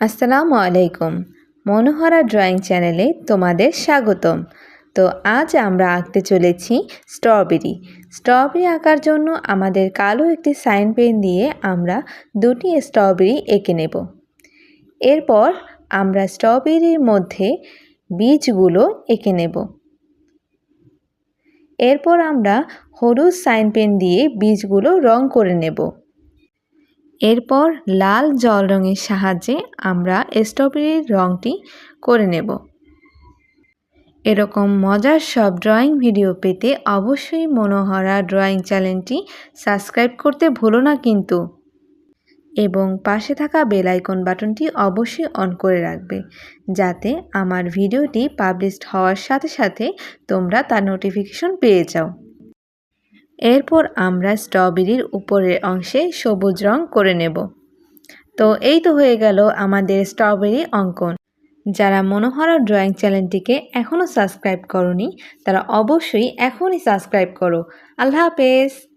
আসসালামু আলাইকুম। মনোহরা ড্রয়িং চ্যানেলে তোমাদের স্বাগতম। তো আজ আমরা আঁকতে চলেছি স্ট্রবেরি। স্ট্রবেরি আঁকার জন্য আমাদের কালো একটি সাইন পেন দিয়ে আমরা দুটি স্ট্রবেরি এঁকে নেব। এরপর আমরা স্ট্রবেরির মধ্যে বীজগুলো এঁকে নেব। এরপর আমরা হলুদ সাইন পেন দিয়ে বীজগুলো রং করে নেব। এরপর লাল জল রঙের সাহায্যে আমরা স্ট্রবেরির রঙটি করে নেব। এরকম মজার সব ড্রয়িং ভিডিও পেতে অবশ্যই মনোহরা ড্রয়িং চ্যানেলটি সাবস্ক্রাইব করতে ভুলো না কিন্তু। এবং পাশে থাকা বেল আইকন বাটনটি অবশ্যই অন করে রাখবে, যাতে আমার ভিডিওটি পাবলিশড হওয়ার সাথে সাথে তোমরা তার নোটিফিকেশন পেয়ে যাও। এরপর আমরা স্ট্রবেরির উপরের অংশে সবুজ রং করে নেব। তো এই তো হয়ে গেল আমাদের স্ট্রবেরি অঙ্কন। যারা মনোহরা ড্রয়িং চ্যানেলটিকে এখনও সাবস্ক্রাইব করনি, তারা অবশ্যই এখনই সাবস্ক্রাইব করো। আল্লাহ হাফেজ।